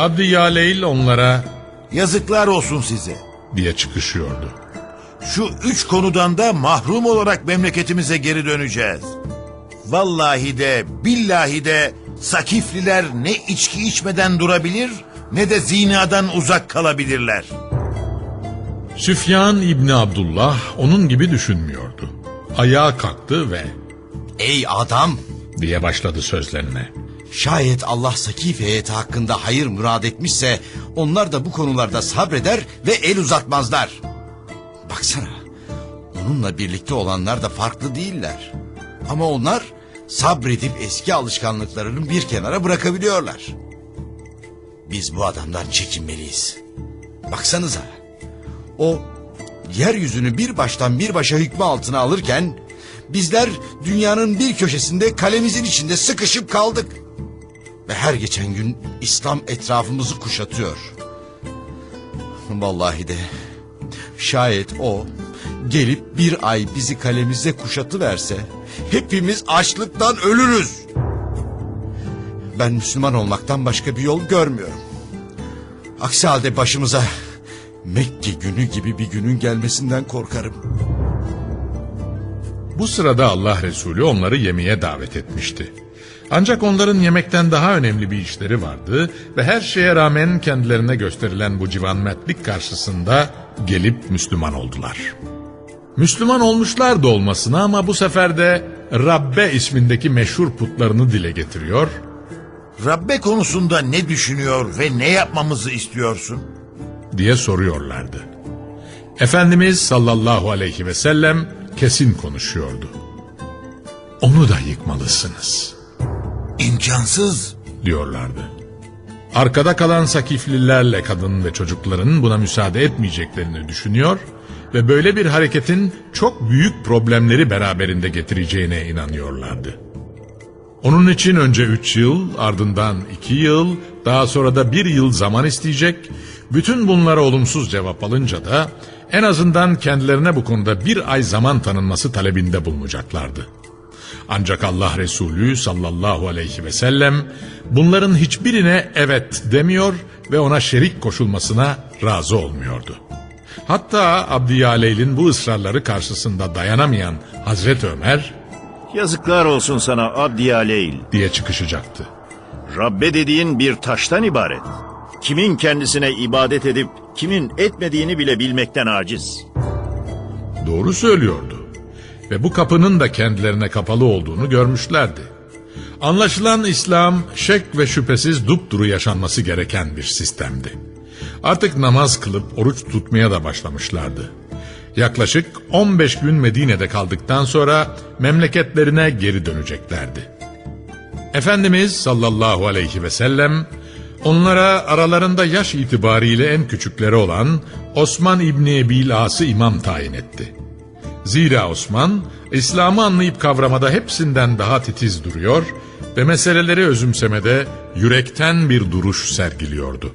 Abdi Yaleyl onlara Yazıklar olsun size. diye çıkışıyordu. Şu üç konudan da mahrum olarak memleketimize geri döneceğiz. Vallahi de billahi de Sakifliler ne içki içmeden durabilir ne de zinadan uzak kalabilirler. Süfyan İbni Abdullah onun gibi düşünmüyordu. Ayağa kalktı ve Ey adam! diye başladı sözlerine. Şayet Allah Sakif heyeti hakkında hayır murad etmişse onlar da bu konularda sabreder ve el uzatmazlar. Baksana onunla birlikte olanlar da farklı değiller. Ama onlar sabredip eski alışkanlıklarını bir kenara bırakabiliyorlar. Biz bu adamdan çekinmeliyiz. Baksanıza o yeryüzünü bir baştan bir başa hükmü altına alırken bizler dünyanın bir köşesinde kalemizin içinde sıkışıp kaldık. Ve her geçen gün İslam etrafımızı kuşatıyor. Vallahi de şayet o gelip bir ay bizi kalemizde kuşatıverse hepimiz açlıktan ölürüz. Ben Müslüman olmaktan başka bir yol görmüyorum. Aksi halde başımıza Mekke günü gibi bir günün gelmesinden korkarım. Bu sırada Allah Resulü onları yemeğe davet etmişti. Ancak onların yemekten daha önemli bir işleri vardı ve her şeye rağmen kendilerine gösterilen bu civanmetlik karşısında gelip Müslüman oldular. Müslüman olmuşlar da olmasına ama bu sefer de Rabbe ismindeki meşhur putlarını dile getiriyor Rabbe konusunda ne düşünüyor ve ne yapmamızı istiyorsun? diye soruyorlardı. Efendimiz sallallahu aleyhi ve sellem kesin konuşuyordu. Onu da yıkmalısınız İmkansız. diyorlardı. Arkada kalan Sakiflilerle kadın ve çocukların buna müsaade etmeyeceklerini düşünüyor ve böyle bir hareketin çok büyük problemleri beraberinde getireceğine inanıyorlardı. Onun için önce üç yıl, ardından iki yıl, daha sonra da bir yıl zaman isteyecek. Bütün bunlara olumsuz cevap alınca da en azından kendilerine bu konuda bir ay zaman tanınması talebinde bulunacaklardı. Ancak Allah Resulü sallallahu aleyhi ve sellem bunların hiçbirine evet demiyor ve ona şerik koşulmasına razı olmuyordu. Hatta Abdiyaleyl'in bu ısrarları karşısında dayanamayan Hazreti Ömer Yazıklar olsun sana Abdiyaleyl. diye çıkışacaktı. Rabbe dediğin bir taştan ibaret. Kimin kendisine ibadet edip kimin etmediğini bile bilmekten aciz. Doğru söylüyordu. Ve bu kapının da kendilerine kapalı olduğunu görmüşlerdi. Anlaşılan İslam şek ve şüphesiz dupduru yaşanması gereken bir sistemdi. Artık namaz kılıp oruç tutmaya da başlamışlardı. Yaklaşık 15 gün Medine'de kaldıktan sonra memleketlerine geri döneceklerdi. Efendimiz sallallahu aleyhi ve sellem onlara aralarında yaş itibariyle en küçükleri olan Osman İbni Ebil imam tayin etti. Zira Osman İslam'ı anlayıp kavramada hepsinden daha titiz duruyor ve meseleleri özümsemede yürekten bir duruş sergiliyordu.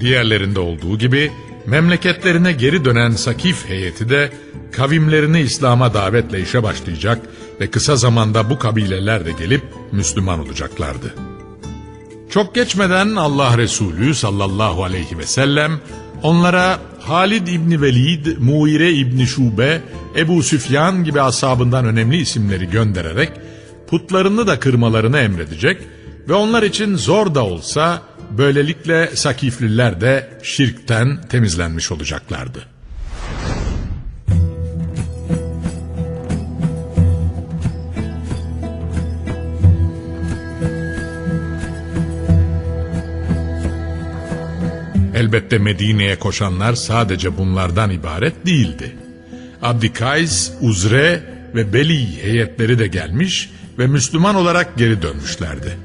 Diğerlerinde olduğu gibi memleketlerine geri dönen Sakif heyeti de kavimlerini İslam'a davetle işe başlayacak ve kısa zamanda bu kabileler de gelip Müslüman olacaklardı. Çok geçmeden Allah Resulü sallallahu aleyhi ve sellem onlara Halid İbni Velid, Muire İbni Şube, Ebu Süfyan gibi ashabından önemli isimleri göndererek putlarını da kırmalarını emredecek ve onlar için zor da olsa böylelikle Sakifliler de şirkten temizlenmiş olacaklardı. Elbette Medine'ye koşanlar sadece bunlardan ibaret değildi. Abdikays, Uzre ve Beli heyetleri de gelmiş ve Müslüman olarak geri dönmüşlerdi.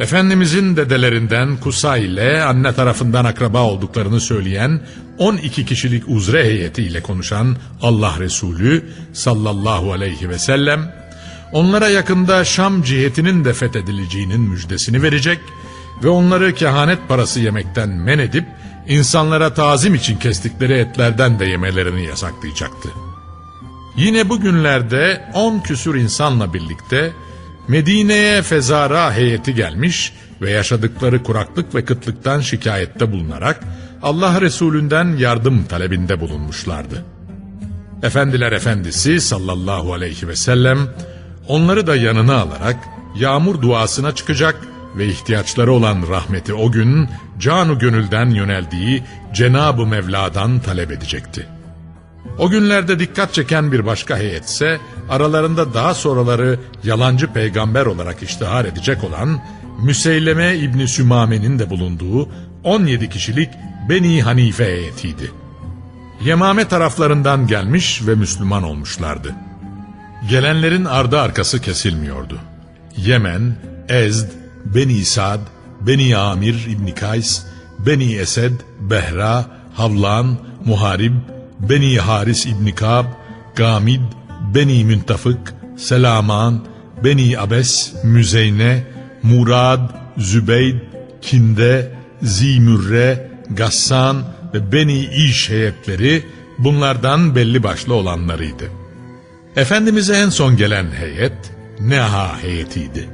Efendimizin dedelerinden Kusay ile anne tarafından akraba olduklarını söyleyen 12 kişilik Uzre heyeti ile konuşan Allah Resulü sallallahu aleyhi ve sellem onlara yakında Şam cihetinin de fethedileceğinin müjdesini verecek ve onları kehanet parası yemekten men edip insanlara tazim için kestikleri etlerden de yemelerini yasaklayacaktı. Yine bugünlerde on küsür insanla birlikte Medine'ye fezara heyeti gelmiş ve yaşadıkları kuraklık ve kıtlıktan şikayette bulunarak Allah Resulünden yardım talebinde bulunmuşlardı. Efendiler Efendisi sallallahu aleyhi ve sellem onları da yanına alarak yağmur duasına çıkacak ve ihtiyaçları olan rahmeti o gün canu gönülden yöneldiği Cenab-ı Mevla'dan talep edecekti. O günlerde dikkat çeken bir başka heyetse aralarında daha sonraları yalancı peygamber olarak iştihar edecek olan Müseyleme İbni Sümame'nin de bulunduğu 17 kişilik Beni Hanife heyetiydi. Yemame taraflarından gelmiş ve Müslüman olmuşlardı. Gelenlerin ardı arkası kesilmiyordu. Yemen, Ezd, Beni Sad, Beni Amir İbni Kays, Beni Esed, Behra, Havlan, Muharib, Beni Haris İbni Kab, Gamid, Beni Müntafık, Selaman, Beni Abes, Müzeyne, Murad, Zübeyd, Kinde, Zimürre, Gassan ve Beni İş heyetleri bunlardan belli başlı olanlarıydı. Efendimiz'e en son gelen heyet Neha heyetiydi.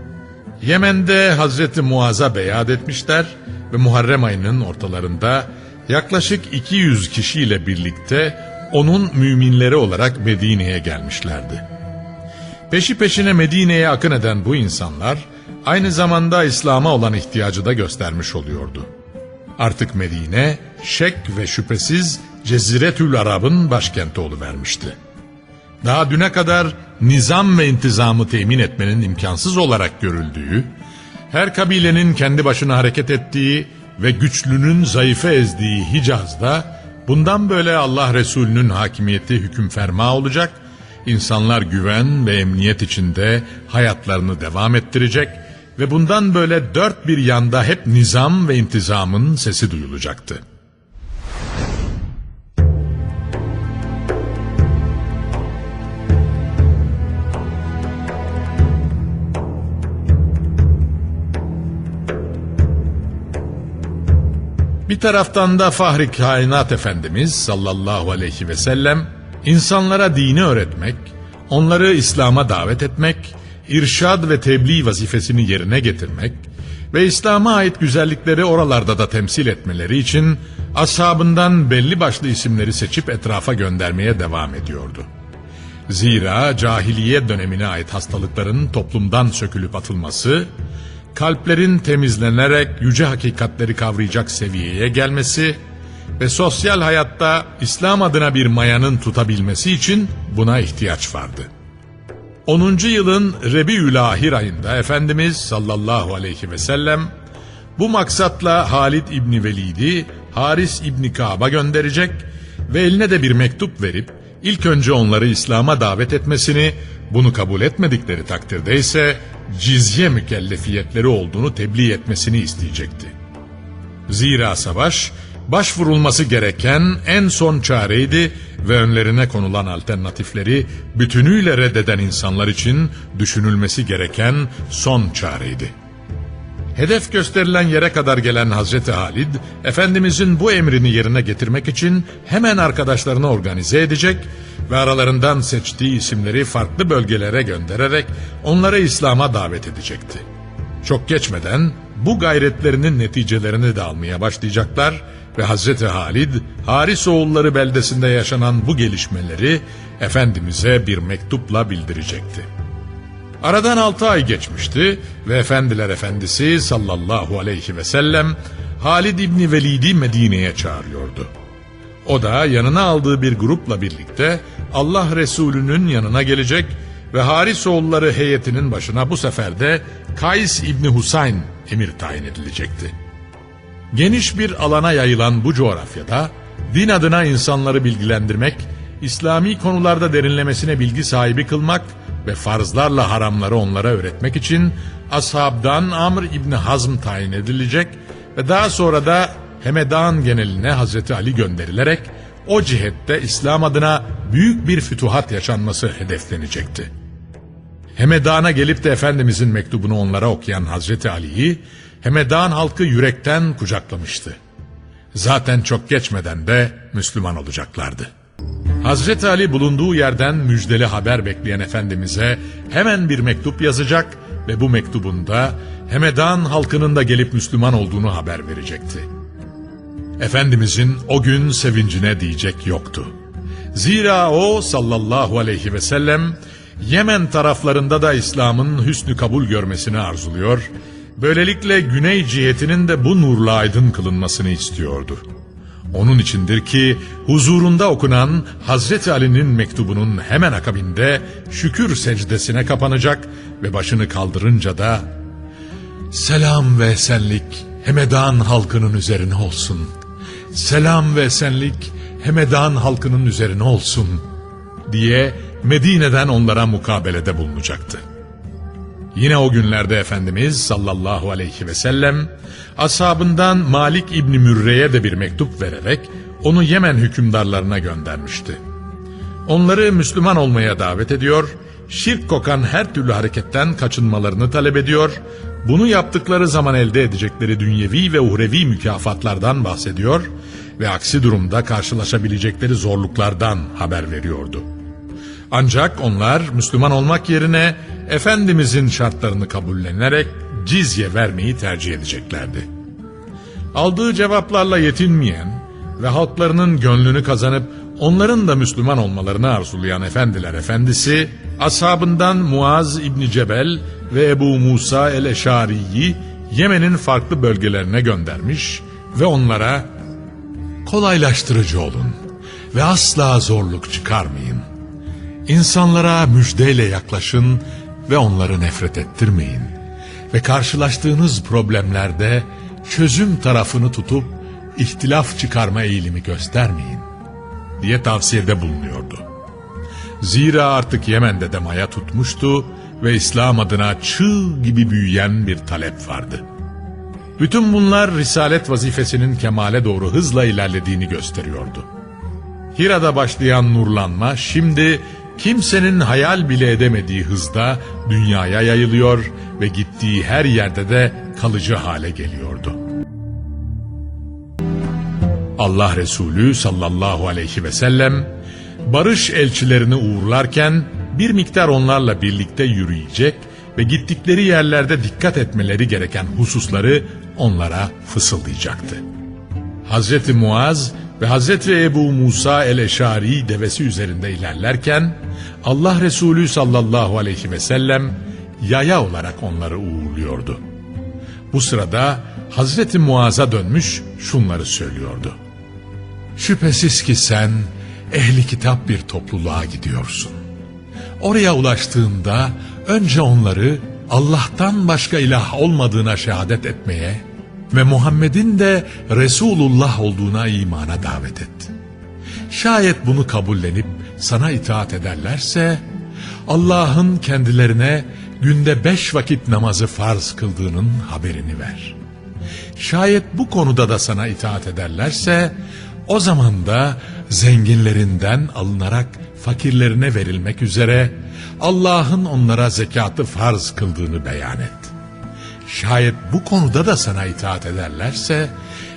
Yemen'de Hazreti Muaz'a beyat etmişler ve Muharrem ayının ortalarında yaklaşık 200 kişiyle birlikte onun müminleri olarak Medine'ye gelmişlerdi. Peşi peşine Medine'ye akın eden bu insanlar aynı zamanda İslam'a olan ihtiyacı da göstermiş oluyordu. Artık Medine şek ve şüphesiz Ceziretül Arab'ın başkenti oluvermişti. Daha düne kadar nizam ve intizamı temin etmenin imkansız olarak görüldüğü, her kabilenin kendi başına hareket ettiği ve güçlünün zayıfı ezdiği Hicaz'da bundan böyle Allah Resulü'nün hakimiyeti hüküm ferma olacak, insanlar güven ve emniyet içinde hayatlarını devam ettirecek ve bundan böyle dört bir yanda hep nizam ve intizamın sesi duyulacaktı. Bir taraftan da Fahri Kainat Efendimiz sallallahu aleyhi ve sellem insanlara dini öğretmek, onları İslam'a davet etmek, irşad ve tebliğ vazifesini yerine getirmek ve İslam'a ait güzellikleri oralarda da temsil etmeleri için ashabından belli başlı isimleri seçip etrafa göndermeye devam ediyordu. Zira cahiliye dönemine ait hastalıkların toplumdan sökülüp atılması, kalplerin temizlenerek yüce hakikatleri kavrayacak seviyeye gelmesi ve sosyal hayatta İslam adına bir mayanın tutabilmesi için buna ihtiyaç vardı. 10. yılın Rebiülahir ayında Efendimiz sallallahu aleyhi ve sellem bu maksatla Halid İbni Velid'i Haris İbni Ka'ba gönderecek ve eline de bir mektup verip ilk önce onları İslam'a davet etmesini, bunu kabul etmedikleri takdirde ise cizye mükellefiyetleri olduğunu tebliğ etmesini isteyecekti. Zira savaş başvurulması gereken en son çareydi ve önlerine konulan alternatifleri bütünüyle reddeden insanlar için düşünülmesi gereken son çareydi. Hedef gösterilen yere kadar gelen Hazreti Halid, Efendimizin bu emrini yerine getirmek için hemen arkadaşlarını organize edecek ve aralarından seçtiği isimleri farklı bölgelere göndererek onları İslam'a davet edecekti. Çok geçmeden bu gayretlerinin neticelerini de almaya başlayacaklar ve Hazreti Halid, Haris oğulları beldesinde yaşanan bu gelişmeleri Efendimiz'e bir mektupla bildirecekti. Aradan altı ay geçmişti ve Efendiler Efendisi sallallahu aleyhi ve sellem Halid İbni Velid'i Medine'ye çağırıyordu. O da yanına aldığı bir grupla birlikte Allah Resulü'nün yanına gelecek ve Haris oğulları heyetinin başına bu sefer de Kays İbni Husayn emir tayin edilecekti. Geniş bir alana yayılan bu coğrafyada din adına insanları bilgilendirmek, İslami konularda derinlemesine bilgi sahibi kılmak ve farzlarla haramları onlara öğretmek için ashabdan Amr İbni Hazm tayin edilecek ve daha sonra da Hemedan geneline Hazreti Ali gönderilerek o cihette İslam adına büyük bir fütuhat yaşanması hedeflenecekti. Hemedan'a gelip de Efendimizin mektubunu onlara okuyan Hazreti Ali'yi Hemedan halkı yürekten kucaklamıştı. Zaten çok geçmeden de Müslüman olacaklardı. Hazreti Ali bulunduğu yerden müjdeli haber bekleyen Efendimiz'e hemen bir mektup yazacak ve bu mektubunda Hemedan halkının da gelip Müslüman olduğunu haber verecekti. Efendimizin o gün sevincine diyecek yoktu. Zira o sallallahu aleyhi ve sellem Yemen taraflarında da İslam'ın hüsnü kabul görmesini arzuluyor, böylelikle güney cihetinin de bu nurla aydın kılınmasını istiyordu. Onun içindir ki huzurunda okunan Hazreti Ali'nin mektubunun hemen akabinde şükür secdesine kapanacak ve başını kaldırınca da Selam ve esenlik Hemedan halkının üzerine olsun. Selam ve esenlik Hemedan halkının üzerine olsun diye Medine'den onlara mukabelede bulunacaktı. Yine o günlerde Efendimiz sallallahu aleyhi ve sellem ashabından Malik İbni Mürre'ye de bir mektup vererek onu Yemen hükümdarlarına göndermişti. Onları Müslüman olmaya davet ediyor, şirk kokan her türlü hareketten kaçınmalarını talep ediyor, bunu yaptıkları zaman elde edecekleri dünyevi ve uhrevi mükafatlardan bahsediyor ve aksi durumda karşılaşabilecekleri zorluklardan haber veriyordu. Ancak onlar Müslüman olmak yerine Efendimizin şartlarını kabullenerek cizye vermeyi tercih edeceklerdi. Aldığı cevaplarla yetinmeyen ve halklarının gönlünü kazanıp onların da Müslüman olmalarını arzulayan efendiler efendisi, ashabından Muaz İbni Cebel ve Ebu Musa el-Eşari'yi Yemen'in farklı bölgelerine göndermiş ve onlara kolaylaştırıcı olun ve asla zorluk çıkarmayın. İnsanlara müjdeyle yaklaşın ve onları nefret ettirmeyin. Ve karşılaştığınız problemlerde çözüm tarafını tutup ihtilaf çıkarma eğilimi göstermeyin diye tavsiyede bulunuyordu. Zira artık Yemen'de de maya tutmuştu ve İslam adına çığ gibi büyüyen bir talep vardı. Bütün bunlar risalet vazifesinin kemale doğru hızla ilerlediğini gösteriyordu. Hira'da başlayan nurlanma şimdi kimsenin hayal bile edemediği hızda dünyaya yayılıyor ve gittiği her yerde de kalıcı hale geliyordu. Allah Resulü sallallahu aleyhi ve sellem barış elçilerini uğurlarken bir miktar onlarla birlikte yürüyecek ve gittikleri yerlerde dikkat etmeleri gereken hususları onlara fısıldayacaktı. Hazreti Muaz ve Hazreti Ebu Musa el-Eşari devesi üzerinde ilerlerken Allah Resulü sallallahu aleyhi ve sellem yaya olarak onları uğurluyordu. Bu sırada Hazreti Muaz'a dönmüş şunları söylüyordu. Şüphesiz ki sen ehli kitap bir topluluğa gidiyorsun. Oraya ulaştığında önce onları Allah'tan başka ilah olmadığına şehadet etmeye ve Muhammed'in de Resulullah olduğuna imana davet et. Şayet bunu kabullenip sana itaat ederlerse Allah'ın kendilerine günde beş vakit namazı farz kıldığının haberini ver. Şayet bu konuda da sana itaat ederlerse o zaman da zenginlerinden alınarak fakirlerine verilmek üzere Allah'ın onlara zekatı farz kıldığını beyan et. Şayet bu konuda da sana itaat ederlerse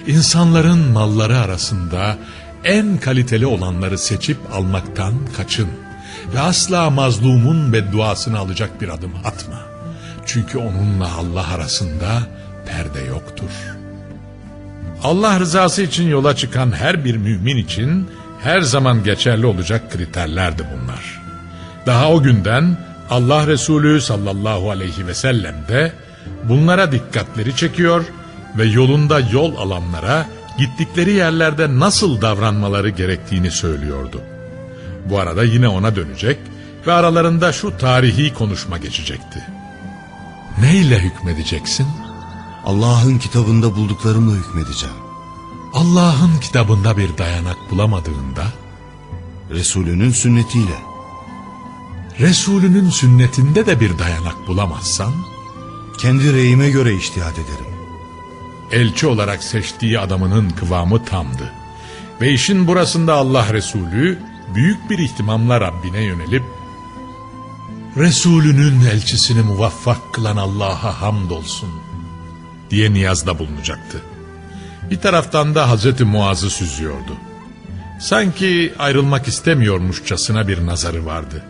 insanların malları arasında en kaliteli olanları seçip almaktan kaçın ve asla mazlumun bedduasını alacak bir adım atma. Çünkü onunla Allah arasında perde yoktur. Allah rızası için yola çıkan her bir mümin için her zaman geçerli olacak kriterlerdi bunlar. Daha o günden Allah Resulü sallallahu aleyhi ve sellem de bunlara dikkatleri çekiyor ve yolunda yol alanlara gittikleri yerlerde nasıl davranmaları gerektiğini söylüyordu. Bu arada yine ona dönecek ve aralarında şu tarihi konuşma geçecekti. Neyle hükmedeceksin? Allah'ın kitabında bulduklarımla hükmedeceğim. Allah'ın kitabında bir dayanak bulamadığında, Resulünün sünnetiyle. Resulünün sünnetinde de bir dayanak bulamazsan, Kendi reyime göre iştihat ederim. elçi olarak seçtiği adamının kıvamı tamdı. Ve işin burasında Allah Resulü büyük bir ihtimamla Rabbine yönelip Resulünün elçisini muvaffak kılan Allah'a hamdolsun diye niyazda bulunacaktı. Bir taraftan da Hazreti Muaz'ı süzüyordu. Sanki ayrılmak istemiyormuşçasına bir nazarı vardı.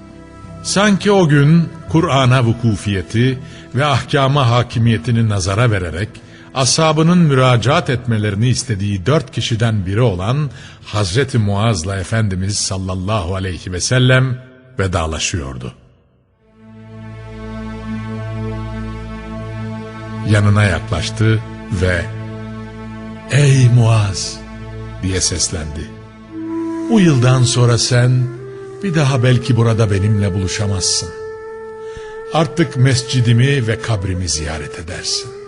Sanki o gün Kur'an'a vukufiyeti ve ahkama hakimiyetini nazara vererek ashabının müracaat etmelerini istediği dört kişiden biri olan Hazreti Muaz'la Efendimiz sallallahu aleyhi ve sellem vedalaşıyordu. Yanına yaklaştı ve ''Ey Muaz!'' diye seslendi. ''Bu yıldan sonra sen bir daha belki burada benimle buluşamazsın. Artık mescidimi ve kabrimi ziyaret edersin.''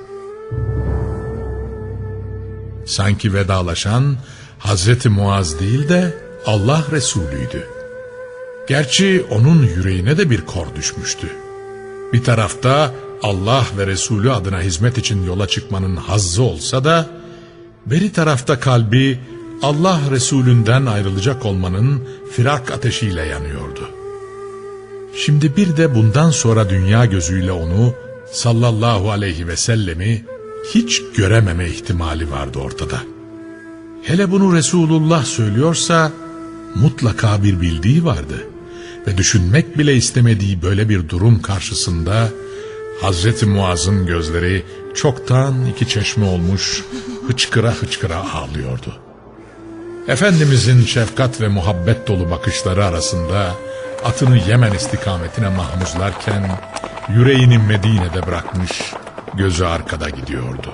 Sanki vedalaşan Hazreti Muaz değil de Allah Resulüydü. Gerçi onun yüreğine de bir kor düşmüştü. Bir tarafta Allah ve Resulü adına hizmet için yola çıkmanın hazzı olsa da, beri tarafta kalbi Allah Resulünden ayrılacak olmanın firak ateşiyle yanıyordu. Şimdi bir de bundan sonra dünya gözüyle onu sallallahu aleyhi ve sellemi hiç görememe ihtimali vardı ortada. Hele bunu Resulullah söylüyorsa mutlaka bir bildiği vardı. Ve düşünmek bile istemediği böyle bir durum karşısında Hazreti Muaz'ın gözleri çoktan iki çeşme olmuş hıçkıra hıçkıra ağlıyordu. Efendimizin şefkat ve muhabbet dolu bakışları arasında atını Yemen istikametine mahmuzlarken yüreğini Medine'de bırakmış gözü arkada gidiyordu.